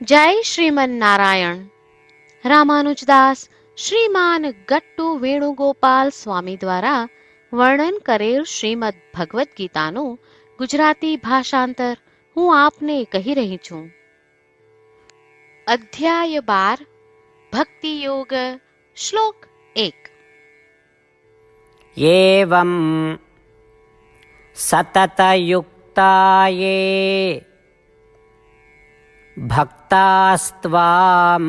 જય શ્રીમન નારાયણ રામાનુજદાસ શ્રીમાન ગટ્ટુ વેણુગોપાલ સ્વામી દ્વારા વર્ણન કરેલ શ્રીમદ ભગવદ્ ગીતાનું ગુજરાતી ભાષાંતર હું આપને કહી રહી છું. અધ્યાય બાર, ભક્તિ યોગ, શ્લોક એક. એવમ સતતયુક્તાયે भक्तास्त्वां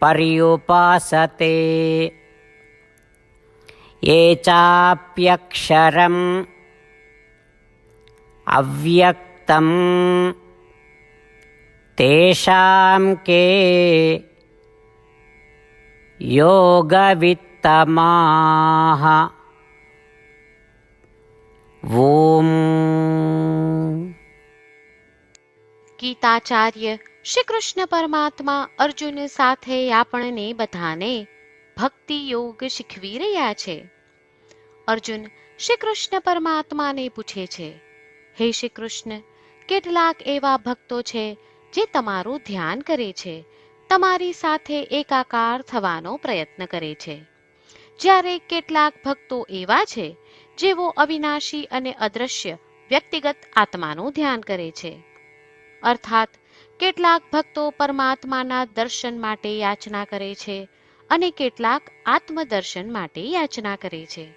पर्युपासते। ये चाप्यक्षरम् अव्यक्तं तेषां के योगवित्तमाः। ॐ ગીતાચાર્ય શ્રી કૃષ્ણ પરમાત્મા અર્જુન સાથે આપણને બધાને ભક્તિ યોગ શીખવી રહ્યા છે. અર્જુન શ્રી કૃષ્ણ પરમાત્માને પૂછે છે, હે શ્રી કૃષ્ણ કેટલાક એવા ભક્તો છે જે તમારું ધ્યાન કરે છે, તમારી સાથે એકાકાર થવાનો પ્રયત્ન કરે છે. જ્યારે કેટલાક ભક્તો એવા છે જેઓ અવિનાશી અને અદ્રશ્ય વ્યક્તિગત આત્માનું ધ્યાન કરે છે. અર્થાત, કેટલાક ભક્તો પરમાત્માના દર્શન માટે યાચના કરે છે અને કેટલાક આત્મદર્શન માટે યાચના કરે છે.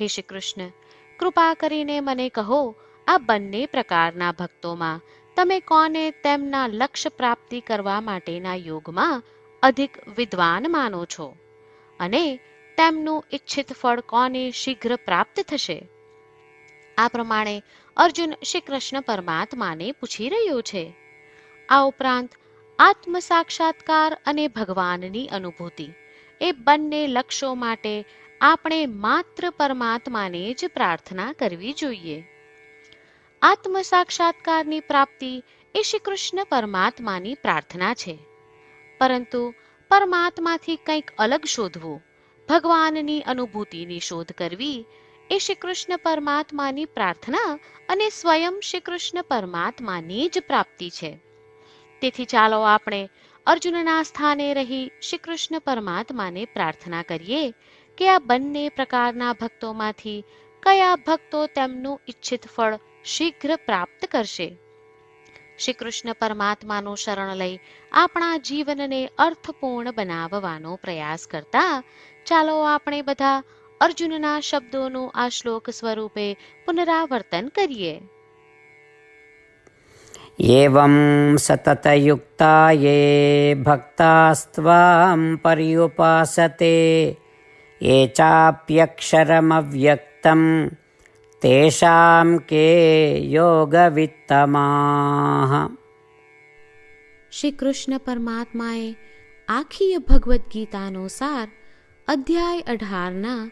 હે શ્રી કૃષ્ણ, કૃપા કરીને મને કહો, આ બંને પ્રકારના ભક્તોમાં તમે કોને તેમના લક્ષ્ય પ્રાપ્તિ કરવા માટેના યોગમાં અધિક વિદ્વાન માનો છો? અને તેમનું ઈચ્છિત ફળ કોને શીઘ્ર પ્રાપ્ત થશે? આ પ્રમાણે અર્જુન શ્રી કૃષ્ણ પરમાત્માને પૂછી રહ્યો છે. આ ઉપરાંત આત્મ સાક્ષાત્કાર અને ભગવાનની અનુભૂતિ. એ બંને લક્ષ્યો માટે આપણે માત્ર પરમાત્માને જ પ્રાર્થના કરવી જોઈએ. આત્મ સાક્ષાત્કારની પ્રાપ્તિ એ શ્રી કૃષ્ણ પરમાત્માની પ્રાર્થના છે. પરંતુ પરમાત્માથી કંઈક અલગ શોધવું, ભગવાનની અનુભૂતિની શોધ કરવી એ શ્રી કૃષ્ણ પરમાત્માની પ્રાર્થના અને સ્વયં શ્રી કૃષ્ણ પરમાત્માની જ પ્રાપ્તિ છે. તેથી ચાલો આપણે અર્જુનના સ્થાને રહી શ્રી કૃષ્ણ પરમાત્માને પ્રાર્થના કરીએ કે આ બંને પ્રકારના ભક્તોમાંથી કયા ભક્તો તેમનું ઈચ્છિત ફળ શીઘ્ર પ્રાપ્ત કરશે? શ્રી કૃષ્ણ પરમાત્માનું શરણ લઈ આપણા જીવનને અર્થપૂર્ણ બનાવવાનો પ્રયાસ કરતા ચાલો આપણે બધા અર્જુનના શબ્દોનું આ શ્લોક સ્વરૂપે પુનરાવર્તન કરીએ एवं सततयुक्ता ये भक्तास्त्वां पर्युपासते ये चाप्यक्षरमव्यक्तं तेषां के योगवित्तमाः શ્રી કૃષ્ણ પરમાત્માએ આખી ભગવદ્ ગીતાનો સાર અધ્યાય અઢારના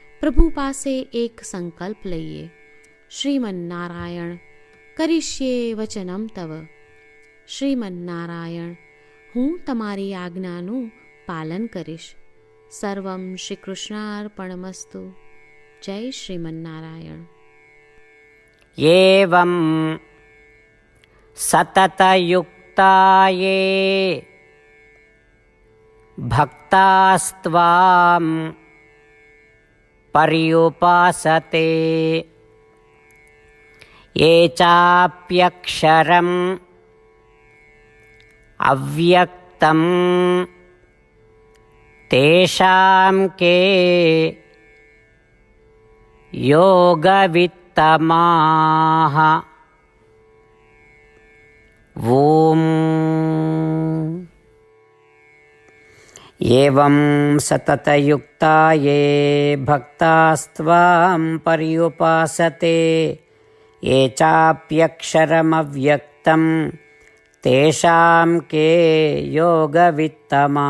પ્રભુ પાસે એક સંકલ્પ લઈએ શ્રીમન્નારાયણ કરીશ્યે વચનમ તવ શ્રીમન્નારાયણ હું તમારી આજ્ઞાનું પાલન કરીશ સર્વમ શ્રી કૃષ્ણાર્પણમસ્તુ જય શ્રીમન્નારાયણ एवं सततयुक्ताये भक्तास्त्वां पर्युपासते ये चाप्यक्षरम् अव्यक्तं तेषां के योगवित्तमाः। ॐ एवं सततयुक्ता ये भक्तास्त्वां पर्युपासते ये चाप्यक्षरमव्यक्तं तेषां के योगवित्तमाः